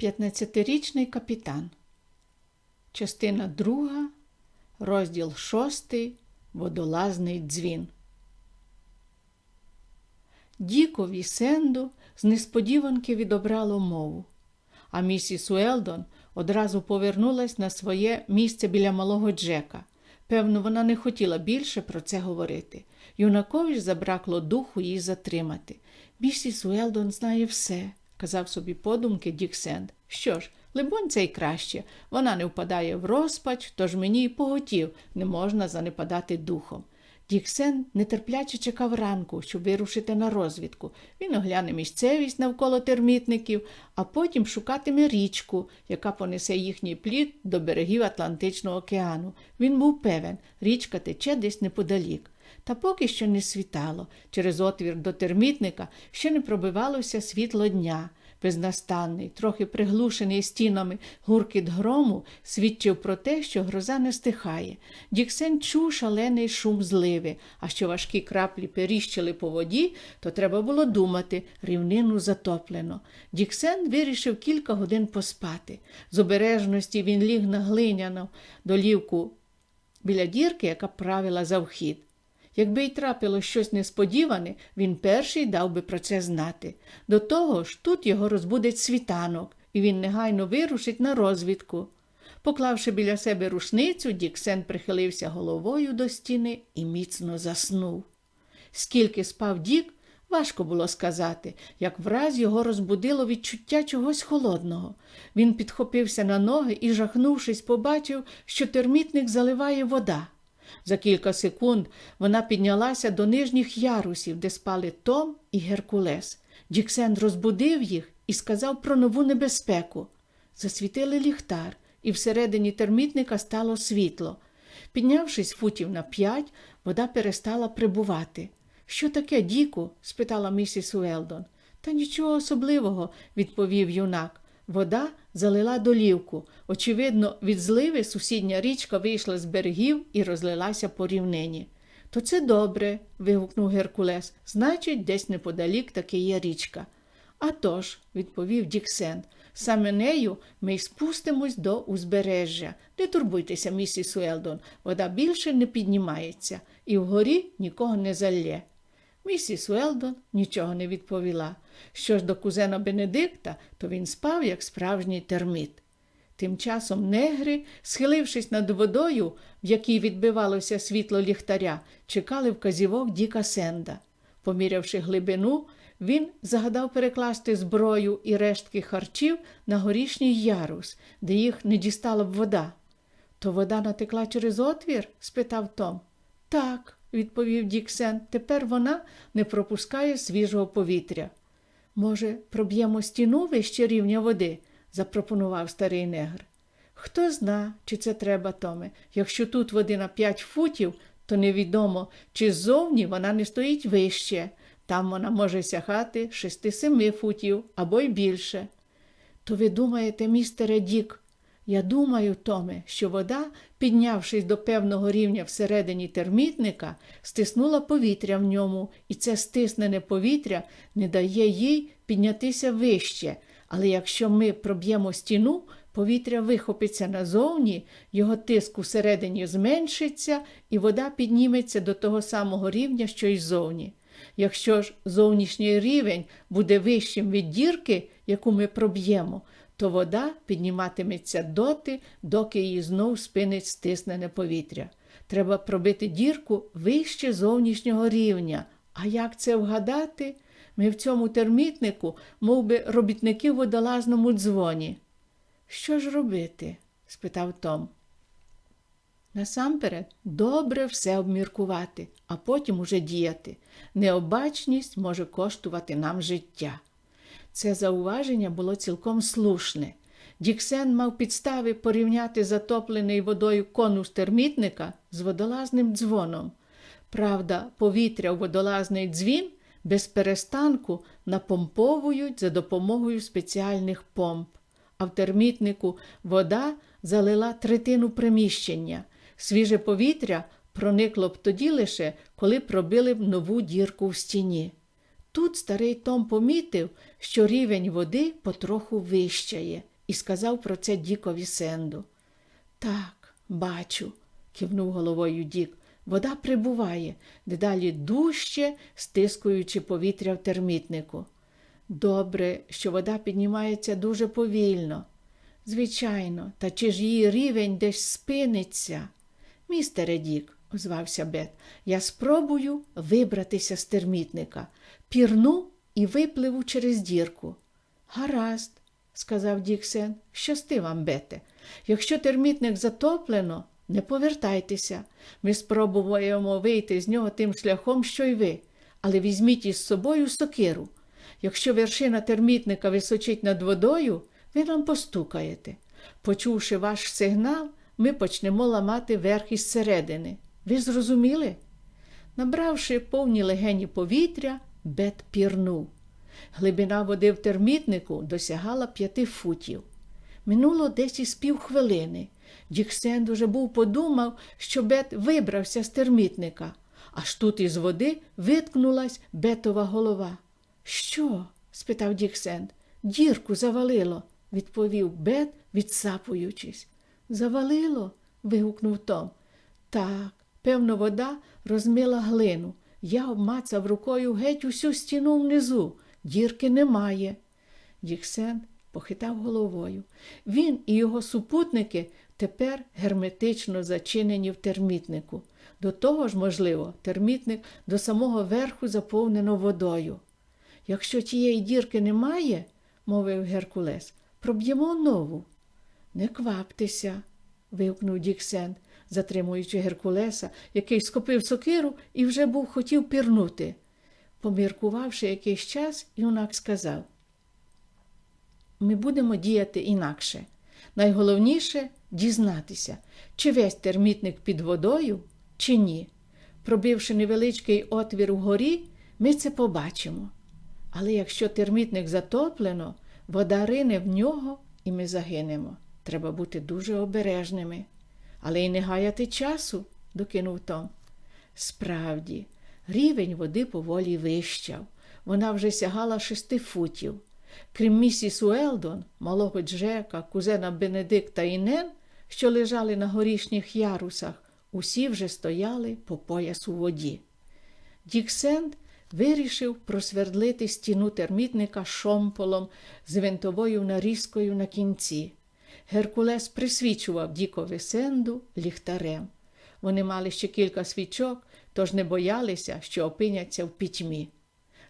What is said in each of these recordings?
15-річний капітан. Частина 2, розділ 6. Водолазний дзвін. Дікові Сенду з несподіванки відобрало мову, а місіс Уелдон одразу повернулась на своє місце біля малого Джека. Певно, вона не хотіла більше про це говорити. Юнакові забракло духу її затримати. Місіс Уелдон знає все, казав собі подумки Дік Сенд. Що ж, либонь, це й краще. Вона не впадає в розпач, тож мені й поготів не можна занепадати духом. Діксен нетерпляче чекав ранку, щоб вирушити на розвідку. Він огляне місцевість навколо термітників, а потім шукатиме річку, яка понесе їхній плід до берегів Атлантичного океану. Він був певен, річка тече десь неподалік. Та поки що не світало. Через отвір до термітника ще не пробивалося світло дня. Безнастанний, трохи приглушений стінами гуркіт грому свідчив про те, що гроза не стихає. Діксен чув шалений шум зливи, а що важкі краплі періщили по воді, то треба було думати, рівнину затоплено. Діксен вирішив кілька годин поспати. З обережності він ліг на глиняну долівку біля дірки, яка правила за вхід. Якби й трапило щось несподіване, він перший дав би про це знати. До того ж, тут його розбудить світанок, і він негайно вирушить на розвідку. Поклавши біля себе рушницю, Діксен прихилився головою до стіни і міцно заснув. Скільки спав Дік, важко було сказати, як враз його розбудило відчуття чогось холодного. Він підхопився на ноги і, жахнувшись, побачив, що термітник заливає вода. За кілька секунд вона піднялася до нижніх ярусів, де спали Том і Геркулес. Діксен розбудив їх і сказав про нову небезпеку. Засвітили ліхтар, і всередині термітника стало світло. Піднявшись футів на п'ять, вода перестала прибувати. Що таке, Діку? спитала місіс Уелдон. Та нічого особливого, відповів юнак. Вода залила долівку. Очевидно, від зливи сусідня річка вийшла з берегів і розлилася по рівнині. То це добре, вигукнув Геркулес. Значить, десь неподалік таки є річка. «А тож», – відповів Діксен, саме нею ми й спустимось до узбережжя. Не турбуйтеся, місіс Уелдон, вода більше не піднімається, і вгорі нікого не залє. Місіс Уелдон нічого не відповіла. Що ж до кузена Бенедикта, то він спав, як справжній терміт. Тим часом негри, схилившись над водою, в якій відбивалося світло ліхтаря, чекали вказівок Діка Сенда. Помірявши глибину, він загадав перекласти зброю і рештки харчів на горішній ярус, де їх не дістала б вода. То вода натекла через отвір? спитав Том. Так, відповів Діксен, тепер вона не пропускає свіжого повітря. Може, проб'ємо стіну вище рівня води? запропонував старий негр. Хто зна, чи це треба, Томе. Якщо тут води на п'ять футів, то невідомо, чи ззовні вона не стоїть вище. Там вона може сягати шести-семи футів або й більше. То ви думаєте, містере Дік, я думаю, Томе, що вода, піднявшись до певного рівня всередині термітника, стиснула повітря в ньому, і це стиснене повітря не дає їй піднятися вище. Але якщо ми проб'ємо стіну, повітря вихопиться назовні, його тиск усередині зменшиться, і вода підніметься до того самого рівня, що й зовні. Якщо ж зовнішній рівень буде вищим від дірки, яку ми проб'ємо, то вода підніматиметься доти, доки її знов спинить стиснене повітря. Треба пробити дірку вище зовнішнього рівня. А як це вгадати? Ми в цьому термітнику, мов би, робітники в водолазному дзвоні. Що ж робити? спитав Том. Насамперед, добре все обміркувати, а потім уже діяти. Необачність може коштувати нам життя. Це зауваження було цілком слушне. Діксен мав підстави порівняти затоплений водою конус термітника з водолазним дзвоном. Правда, повітря у водолазний дзвін без перестанку напомповують за допомогою спеціальних помп, а в термітнику вода залила третину приміщення. Свіже повітря проникло б тоді лише, коли пробили б нову дірку в стіні. Тут старий Том помітив, що рівень води потроху вищає, і сказав про це Дікові Сенду. Так, бачу, кивнув головою Дік. Вода прибуває, дедалі дужче, стискуючи повітря в термітнику. Добре, що вода піднімається дуже повільно. Звичайно, та чи ж її рівень десь спиниться? Містере Дік, озвався Бет, я спробую вибратися з термітника, пірну і випливу через дірку. Гаразд, сказав Діксен, щасти вам, Бете. Якщо термітник затоплено, не повертайтеся. Ми спробуємо вийти з нього тим шляхом, що й ви, але візьміть із собою сокиру. Якщо вершина термітника височить над водою, ви нам постукаєте. Почувши ваш сигнал, ми почнемо ламати верх із середини. Ви зрозуміли? Набравши повні легені повітря, Бет пірнув. Глибина води в термітнику досягала п'яти футів. Минуло десь із півхвилини. Діксенд уже був подумав, що Бет вибрався з термітника. Аж тут із води виткнулась Бетова голова. Що? спитав Діксенд. Дірку завалило, відповів Бет, відсапуючись. Завалило? вигукнув Том. Так, певно, вода розмила глину. Я обмацав рукою геть усю стіну внизу. Дірки немає. Діксен похитав головою. Він і його супутники тепер герметично зачинені в термітнику. До того ж, можливо, термітник до самого верху заповнено водою. Якщо тієї дірки немає, мовив Геркулес, проб'ємо нову. Не кваптеся, вигукнув Діксен, затримуючи Геркулеса, який скопив сокиру і вже був хотів пірнути. Поміркувавши якийсь час, юнак сказав: Ми будемо діяти інакше. Найголовніше дізнатися, чи весь термітник під водою, чи ні. Пробивши невеличкий отвір угорі, ми це побачимо. Але якщо термітник затоплено, вода рине в нього і ми загинемо. Треба бути дуже обережними. Але й не гаяти часу, докинув Том. Справді, рівень води поволі вищав. Вона вже сягала шести футів. Крім місіс Уелдон, малого Джека, кузена Бенедикта і Нен, що лежали на горішніх ярусах, усі вже стояли по пояс у воді. Діксенд вирішив просвердлити стіну термітника шомполом з винтовою нарізкою на кінці. Геркулес присвічував Дікові Сенду ліхтарем. Вони мали ще кілька свічок, тож не боялися, що опиняться в пітьмі.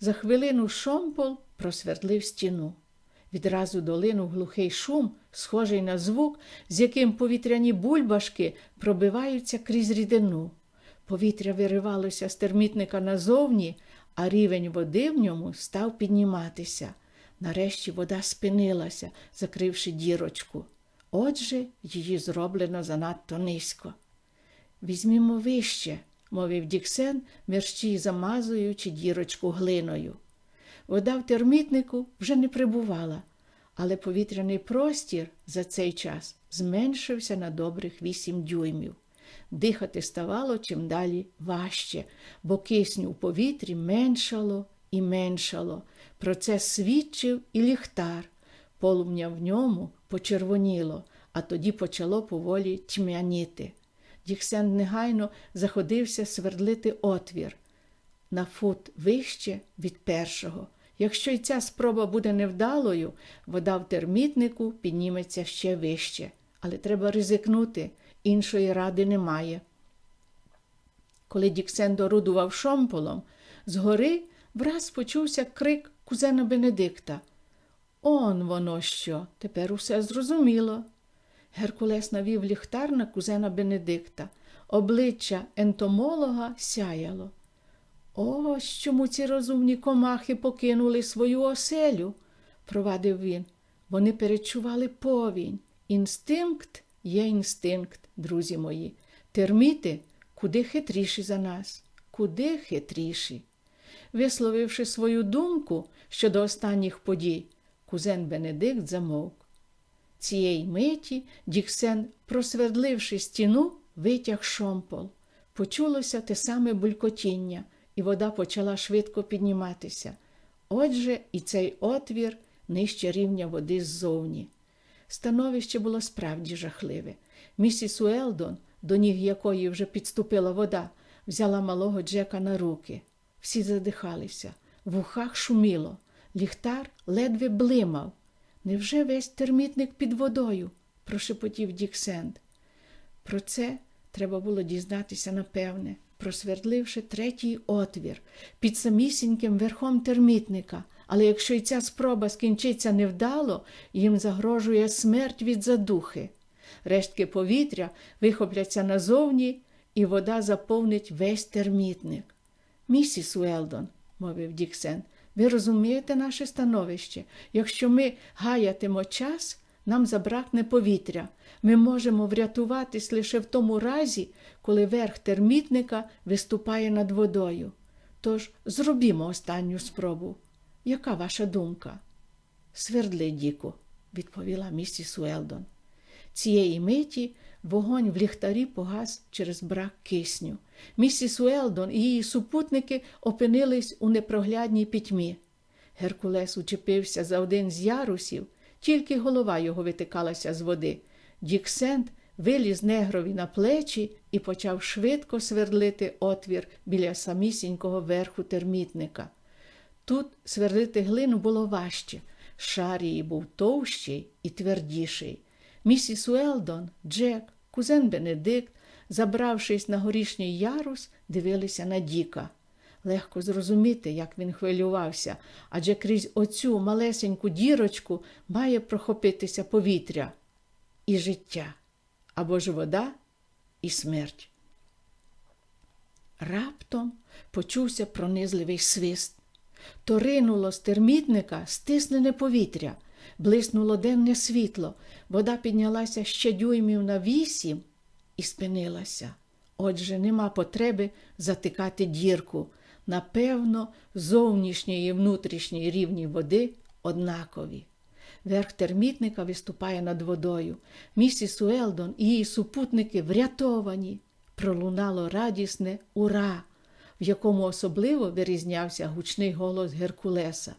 За хвилину шомпол просвердлив стіну. Відразу долинув глухий шум, схожий на звук, з яким повітряні бульбашки пробиваються крізь рідину. Повітря виривалося з термітника назовні, а рівень води в ньому став підніматися. Нарешті вода спинилася, закривши дірочку. Отже, її зроблено занадто низько. Візьмімо вище, мовив Діксен, мерщій замазуючи дірочку глиною. Вода в термітнику вже не прибувала, але повітряний простір за цей час зменшився на добрих вісім дюймів. Дихати ставало чим далі важче, бо кисню у повітрі меншало і меншало. Про це свідчив і ліхтар. Полум'я в ньому почервоніло, а тоді почало поволі тьмяніти. Діксен негайно заходився свердлити отвір на фут вище від першого. Якщо й ця спроба буде невдалою, вода в термітнику підніметься ще вище, але треба ризикнути, іншої ради немає. Коли Діксен дорудував шомполом, згори враз почувся крик кузена Бенедикта. Он воно що, тепер усе зрозуміло. Геркулес навів ліхтар на кузена Бенедикта. Обличчя ентомолога сяяло. Ось чому ці розумні комахи покинули свою оселю, провадив він. Вони перечували повінь. Інстинкт є інстинкт, друзі мої. Терміти куди хитріші за нас, куди хитріші. Висловивши свою думку щодо останніх подій, кузен Бенедикт замовк. Цієї миті Діксен, просвердливши стіну, витяг шомпол. Почулося те саме булькотіння, і вода почала швидко підніматися. Отже, і цей отвір нижче рівня води ззовні. Становище було справді жахливе. Місіс Уелдон, до ніг якої вже підступила вода, взяла малого Джека на руки. Всі задихалися, в ухах шуміло, ліхтар ледве блимав. Невже весь термітник під водою? прошепотів Дік Сенд. Про це треба було дізнатися напевне, просвердливши третій отвір під самісіньким верхом термітника. Але якщо й ця спроба скінчиться невдало, їм загрожує смерть від задухи. Рештки повітря вихопляться назовні, і вода заповнить весь термітник. Місіс Уелдон, мовив Діксен, ви розумієте наше становище? Якщо ми гаятимо час, нам забракне повітря. Ми можемо врятуватись лише в тому разі, коли верх термітника виступає над водою. Тож зробімо останню спробу. Яка ваша думка? Свердли, Діку, відповіла місіс Уелдон. Цієї миті вогонь в ліхтарі погас через брак кисню. Місіс Уелдон і її супутники опинились у непроглядній пітьмі. Геркулес учепився за один з ярусів, тільки голова його витикалася з води. Дік Сент виліз негрові на плечі і почав швидко свердлити отвір біля самісінького верху термітника. Тут сверлити глину було важче. Шар її був товщий і твердіший. Місіс Уелдон, Джек, кузен Бенедикт, забравшись на горішній ярус, дивилися на Діка. Легко зрозуміти, як він хвилювався, адже крізь оцю малесеньку дірочку має прохопитися повітря і життя або ж вода і смерть. Раптом почувся пронизливий свист. То ринуло з термітника стиснене повітря, блиснуло денне світло, вода піднялася ще дюймів на вісім і спинилася. Отже, нема потреби затикати дірку. Напевно, зовнішній і внутрішній рівні води однакові. Верх термітника виступає над водою. Місіс Уелдон і її супутники врятовані. Пролунало радісне ура, в якому особливо вирізнявся гучний голос Геркулеса.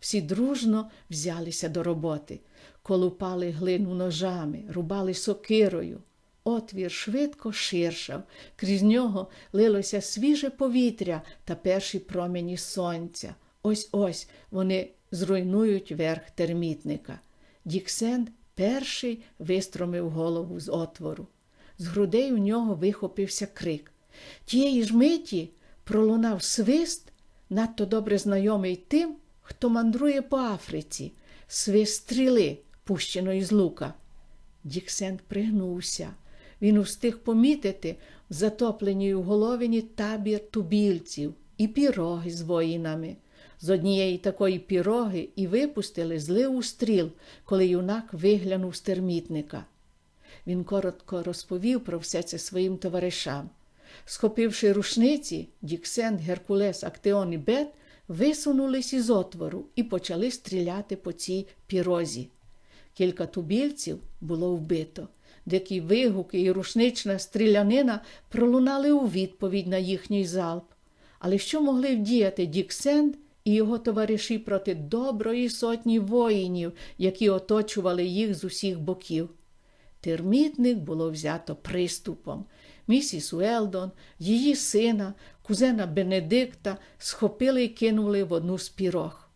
Всі дружно взялися до роботи, колупали глину ножами, рубали сокирою. Отвір швидко ширшав, крізь нього лилося свіже повітря та перші промені сонця. Ось ось вони зруйнують верх термітника. Діксенд перший вистромив голову з отвору. З грудей у нього вихопився крик. Тієї ж миті пролунав свист, надто добре знайомий тим, хто мандрує по Африці, свист стріли, пущеної з лука. Діксенд пригнувся. Він устиг помітити в затопленій у головині табір тубільців і піроги з воїнами. З однієї такої піроги і випустили зливу стріл, коли юнак виглянув з термітника. Він коротко розповів про все це своїм товаришам. Схопивши рушниці, Діксен, Геркулес, Актеон і Бет висунулись із отвору і почали стріляти по цій пірозі. Кілька тубільців було вбито. Дикі вигуки і рушнична стрілянина пролунали у відповідь на їхній залп. Але що могли вдіяти Діксенд і його товариші проти доброї сотні воїнів, які оточували їх з усіх боків? Термітник було взято приступом. Місіс Уелдон, її сина, кузена Бенедикта схопили і кинули в одну з пірог.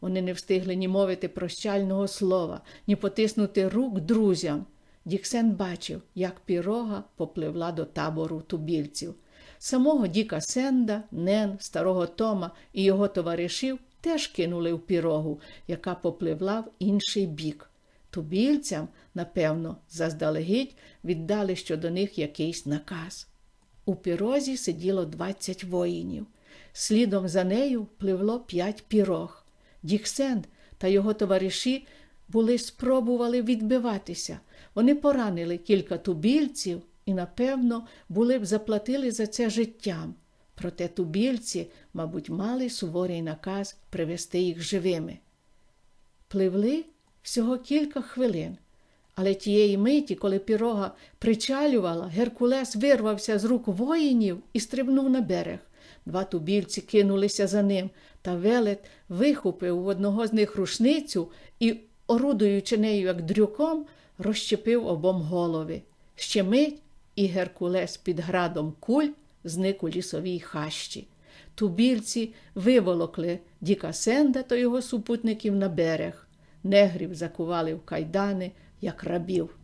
Вони не встигли ні мовити прощального слова, ні потиснути рук друзям. Діксен бачив, як пірога попливла до табору тубільців. Самого Діка Сенда, Нен, старого Тома і його товаришів теж кинули в пірогу, яка попливла в інший бік. Тубільцям, напевно, заздалегідь віддали щодо них якийсь наказ. У пірозі сиділо двадцять воїнів. Слідом за нею пливло п'ять пірог. Діксенд та його товариші були спробували відбиватися. Вони поранили кілька тубільців і, напевно, були б заплатили за це життям. Проте тубільці, мабуть, мали суворий наказ привести їх живими. Пливли всього кілька хвилин, але тієї миті, коли пірога причалювала, Геркулес вирвався з рук воїнів і стрибнув на берег. Два тубільці кинулися за ним, та велет вихопив у одного з них рушницю і, орудуючи нею як дрюком, розщепив обом голови. Ще мить, і Геркулес під градом куль зник у лісовій хащі. Тубільці виволокли Діка Сенда та його супутників на берег. Негрів закували в кайдани, як рабів.